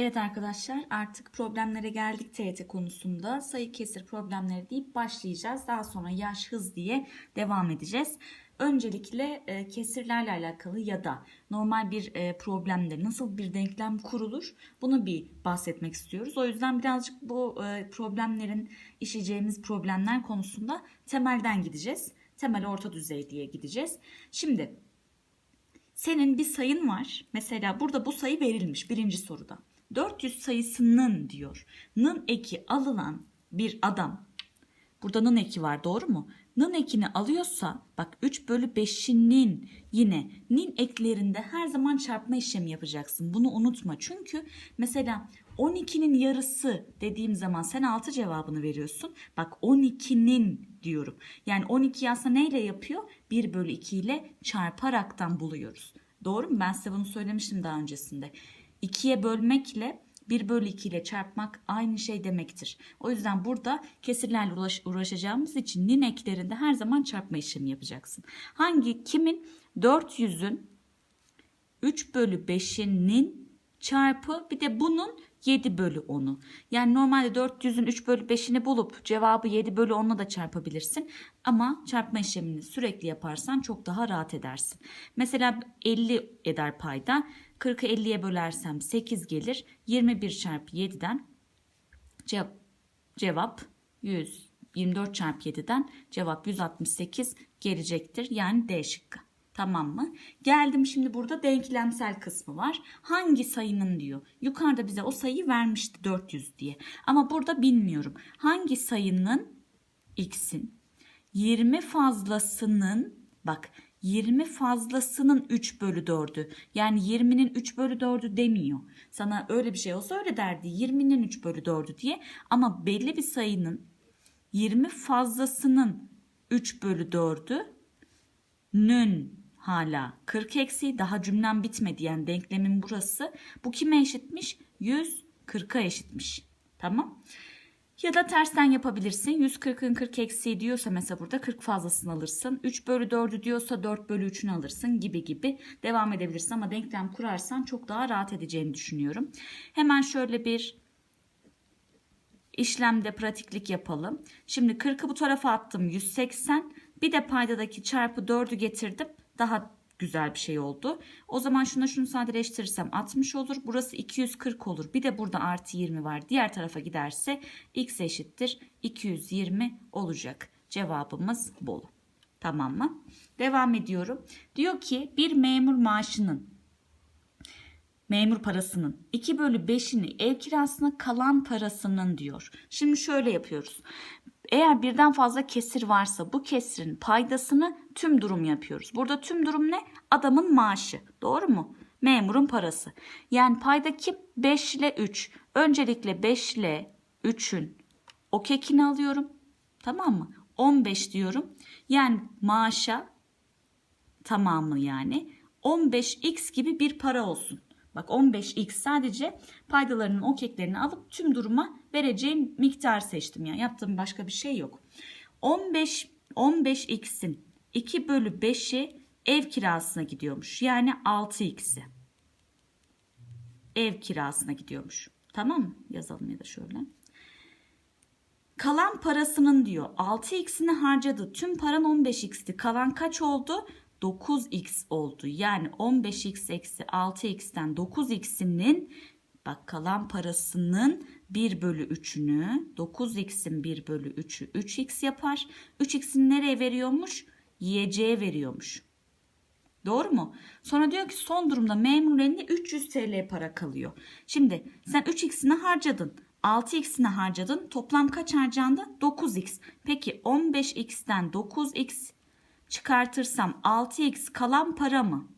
Evet arkadaşlar artık problemlere geldik TYT konusunda. Sayı kesir problemleri deyip başlayacağız. Daha sonra yaş hız diye devam edeceğiz. Öncelikle e, kesirlerle alakalı ya da normal bir e, problemde nasıl bir denklem kurulur bunu bir bahsetmek istiyoruz. O yüzden birazcık bu e, problemlerin işleyeceğimiz problemler konusunda temelden gideceğiz. Temel orta düzey diye gideceğiz. Şimdi senin bir sayın var. Mesela burada bu sayı verilmiş birinci soruda. 400 sayısının diyor. Nın eki alınan bir adam. Burada nın eki var doğru mu? Nın ekini alıyorsa bak 3 bölü 5'inin yine nin eklerinde her zaman çarpma işlemi yapacaksın. Bunu unutma. Çünkü mesela 12'nin yarısı dediğim zaman sen 6 cevabını veriyorsun. Bak 12'nin diyorum. Yani 12 aslında neyle yapıyor? 1 bölü 2 ile çarparaktan buluyoruz. Doğru mu? Ben size bunu söylemiştim daha öncesinde. 2'ye bölmekle 1 bölü 2 ile çarpmak aynı şey demektir. O yüzden burada kesirlerle uğraş, uğraşacağımız için nin eklerinde her zaman çarpma işlemi yapacaksın. Hangi kimin 400'ün 3 bölü 5'inin çarpı bir de bunun 7 bölü 10'u. Yani normalde 400'ün 3 bölü 5'ini bulup cevabı 7 bölü 10'la da çarpabilirsin. Ama çarpma işlemini sürekli yaparsan çok daha rahat edersin. Mesela 50 eder payda. 40'ı 50'ye bölersem 8 gelir. 21 çarpı 7'den cevap, cevap 100. 24 çarpı 7'den cevap 168 gelecektir. Yani D şıkkı. Tamam mı? Geldim şimdi burada denklemsel kısmı var. Hangi sayının diyor. Yukarıda bize o sayıyı vermişti 400 diye. Ama burada bilmiyorum. Hangi sayının x'in 20 fazlasının bak 20 fazlasının 3 bölü 4'ü. Yani 20'nin 3 bölü 4'ü demiyor. Sana öyle bir şey olsa öyle derdi. 20'nin 3 bölü 4'ü diye. Ama belli bir sayının 20 fazlasının 3 bölü 4'ü nün hala 40 eksi daha cümlem bitmedi yani denklemin burası. Bu kime eşitmiş? 140'a eşitmiş. Tamam. Ya da tersten yapabilirsin. 140'ın 40 eksiği diyorsa mesela burada 40 fazlasını alırsın. 3 bölü 4'ü diyorsa 4 bölü 3'ünü alırsın gibi gibi devam edebilirsin. Ama denklem kurarsan çok daha rahat edeceğini düşünüyorum. Hemen şöyle bir işlemde pratiklik yapalım. Şimdi 40'ı bu tarafa attım 180. Bir de paydadaki çarpı 4'ü getirdim. Daha güzel bir şey oldu. O zaman şuna şunu sadeleştirirsem 60 olur. Burası 240 olur. Bir de burada artı 20 var. Diğer tarafa giderse x eşittir 220 olacak. Cevabımız bol. Tamam mı? Devam ediyorum. Diyor ki bir memur maaşının memur parasının 2 bölü 5'ini ev kirasına kalan parasının diyor. Şimdi şöyle yapıyoruz. Eğer birden fazla kesir varsa bu kesirin paydasını tüm durum yapıyoruz. Burada tüm durum ne? Adamın maaşı. Doğru mu? Memurun parası. Yani paydaki 5 ile 3. Öncelikle 5 ile 3'ün o kekini alıyorum. Tamam mı? 15 diyorum. Yani maaşa tamamı yani 15x gibi bir para olsun. Bak 15x sadece paydalarının o alıp tüm duruma vereceğim miktar seçtim. Yani yaptığım başka bir şey yok. 15 15x'in 2 bölü 5'i ev kirasına gidiyormuş. Yani 6x'i. Ev kirasına gidiyormuş. Tamam mı? Yazalım ya da şöyle. Kalan parasının diyor 6x'ini harcadı. Tüm paran 15x'ti. Kalan kaç oldu? 9x oldu. Yani 15x eksi 6x'ten 9x'inin bak kalan parasının 1 bölü 3'ünü 9x'in 1 bölü 3'ü 3x yapar. 3x'ini nereye veriyormuş? Yiyeceğe veriyormuş. Doğru mu? Sonra diyor ki son durumda memurun elinde 300 TL para kalıyor. Şimdi sen 3x'ini harcadın. 6x'ini harcadın. Toplam kaç harcandı? 9x. Peki 15x'ten 9x çıkartırsam 6x kalan para mı?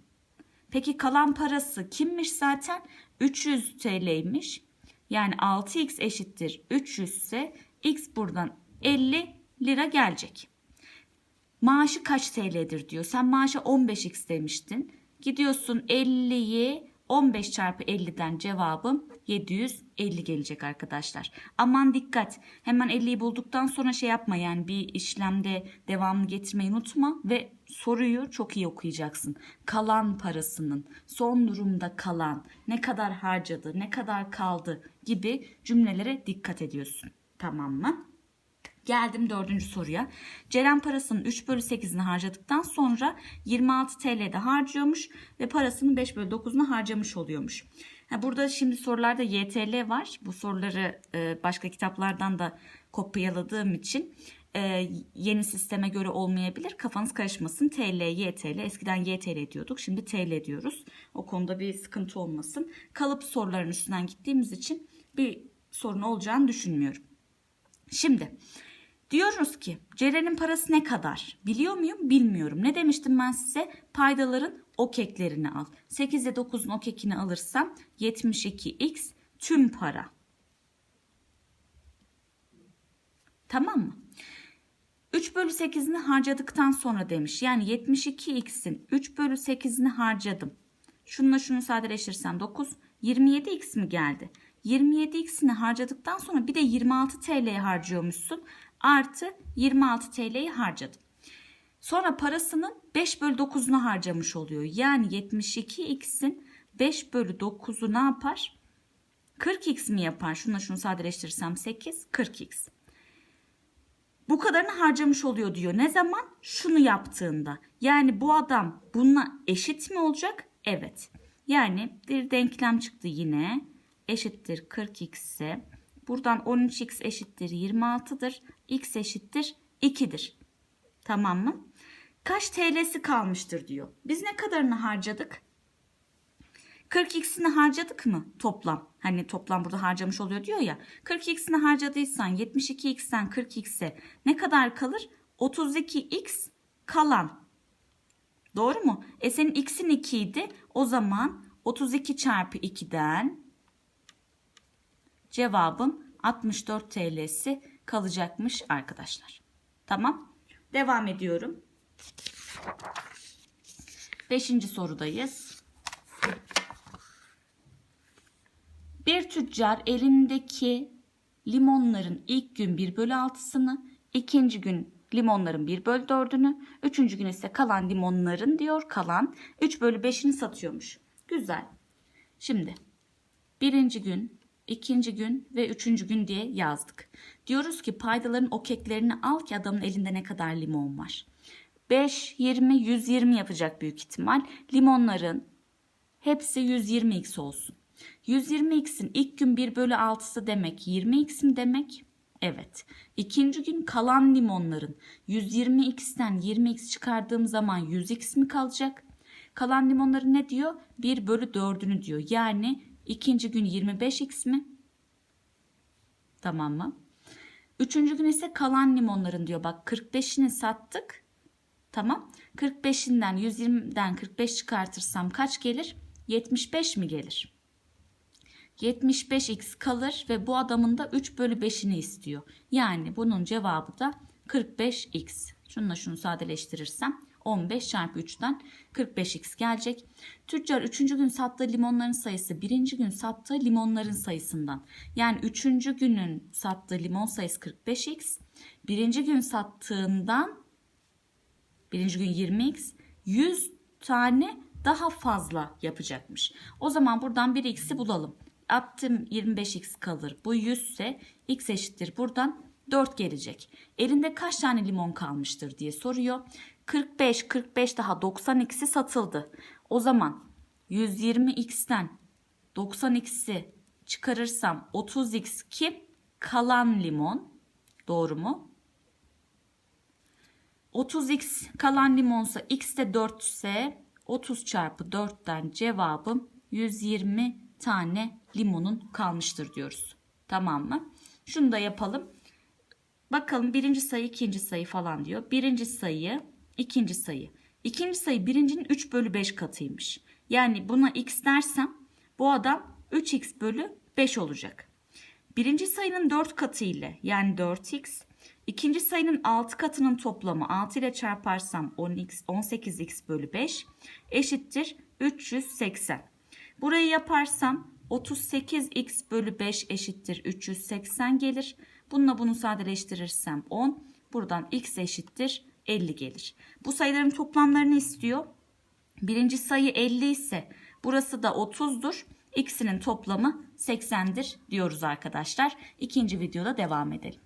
Peki kalan parası kimmiş zaten? 300 TL'ymiş. Yani 6x eşittir 300 ise x buradan 50 lira gelecek. Maaşı kaç TL'dir diyor. Sen maaşa 15x demiştin. Gidiyorsun 50'yi 15 çarpı 50'den cevabım 750 gelecek arkadaşlar. Aman dikkat. Hemen 50'yi bulduktan sonra şey yapma yani bir işlemde devamını getirmeyi unutma ve soruyu çok iyi okuyacaksın. Kalan parasının, son durumda kalan, ne kadar harcadı, ne kadar kaldı gibi cümlelere dikkat ediyorsun. Tamam mı? Geldim dördüncü soruya. Ceren parasının 3 bölü 8'ini harcadıktan sonra 26 TL'de harcıyormuş ve parasının 5 bölü 9'unu harcamış oluyormuş. Burada şimdi sorularda YTL var. Bu soruları e, başka kitaplardan da kopyaladığım için e, yeni sisteme göre olmayabilir. Kafanız karışmasın. TL, YTL. Eskiden YTL diyorduk. Şimdi TL diyoruz. O konuda bir sıkıntı olmasın. Kalıp soruların üstünden gittiğimiz için bir sorun olacağını düşünmüyorum. Şimdi diyoruz ki Ceren'in parası ne kadar? Biliyor muyum? Bilmiyorum. Ne demiştim ben size? Paydaların ok eklerini al. 8 ile 9'un ok ekini alırsam 72x tüm para. Tamam mı? 3 bölü 8'ini harcadıktan sonra demiş. Yani 72x'in 3 bölü 8'ini harcadım. Şununla şunu sadeleştirirsem 9. 27x mi geldi? 27x'ini harcadıktan sonra bir de 26 TL'ye harcıyormuşsun. Artı 26 TL'yi harcadım. Sonra parasının 5 bölü 9'unu harcamış oluyor. Yani 72x'in 5 bölü 9'u ne yapar? 40x mi yapar? Şununla şunu sadeleştirirsem 8, 40x. Bu kadarını harcamış oluyor diyor. Ne zaman? Şunu yaptığında. Yani bu adam bununla eşit mi olacak? Evet. Yani bir denklem çıktı yine. Eşittir 40x ise buradan 13x eşittir 26'dır. x eşittir 2'dir. Tamam mı? Kaç TL'si kalmıştır diyor. Biz ne kadarını harcadık? 40x'ini harcadık mı toplam? Hani toplam burada harcamış oluyor diyor ya. 40x'ini harcadıysan 72x'ten 40x'e ne kadar kalır? 32x kalan. Doğru mu? E senin x'in 2 idi. O zaman 32 çarpı 2'den cevabım 64 TL'si kalacakmış arkadaşlar. Tamam. Devam ediyorum. Beşinci sorudayız. Bir tüccar elindeki limonların ilk gün 1 bölü 6'sını, ikinci gün limonların 1 bölü 4'ünü, üçüncü gün ise kalan limonların diyor kalan 3 bölü 5'ini satıyormuş. Güzel. Şimdi birinci gün, ikinci gün ve üçüncü gün diye yazdık. Diyoruz ki paydaların o keklerini al ki adamın elinde ne kadar limon var. 5, 20, 120 yapacak büyük ihtimal. Limonların hepsi 120x olsun. 120x'in ilk gün 1 bölü 6'sı demek 20x mi demek? Evet. İkinci gün kalan limonların 120x'ten 20x çıkardığım zaman 100x mi kalacak? Kalan limonların ne diyor? 1 bölü 4'ünü diyor. Yani ikinci gün 25x mi? Tamam mı? Üçüncü gün ise kalan limonların diyor. Bak 45'ini sattık. Tamam. 45'inden 120'den 45 çıkartırsam kaç gelir? 75 mi gelir? 75x kalır ve bu adamın da 3 bölü 5'ini istiyor. Yani bunun cevabı da 45x. Şununla şunu sadeleştirirsem 15 çarpı 3'ten 45x gelecek. Tüccar 3. gün sattığı limonların sayısı 1. gün sattığı limonların sayısından. Yani 3. günün sattığı limon sayısı 45x. 1. gün sattığından 1. gün 20x 100 tane daha fazla yapacakmış. O zaman buradan 1x'i bulalım. Attım 25x kalır. Bu 100 ise x eşittir. Buradan 4 gelecek. Elinde kaç tane limon kalmıştır diye soruyor. 45, 45 daha 90x'i satıldı. O zaman 120x'ten 90x'i çıkarırsam 30x kim? Kalan limon. Doğru mu? 30x kalan limonsa x de 4 ise 30 çarpı 4'ten cevabım 120 tane limonun kalmıştır diyoruz. Tamam mı? Şunu da yapalım. Bakalım birinci sayı ikinci sayı falan diyor. Birinci sayı ikinci sayı. İkinci sayı birincinin 3 bölü 5 katıymış. Yani buna x dersem bu adam 3x bölü 5 olacak. Birinci sayının 4 katı ile yani 4x. İkinci sayının 6 katının toplamı 6 ile çarparsam 10x, 18x bölü 5 eşittir 380. Burayı yaparsam 38x bölü 5 eşittir 380 gelir. Bununla bunu sadeleştirirsem 10. Buradan x eşittir 50 gelir. Bu sayıların toplamlarını istiyor. Birinci sayı 50 ise burası da 30'dur. İkisinin toplamı 80'dir diyoruz arkadaşlar. İkinci videoda devam edelim.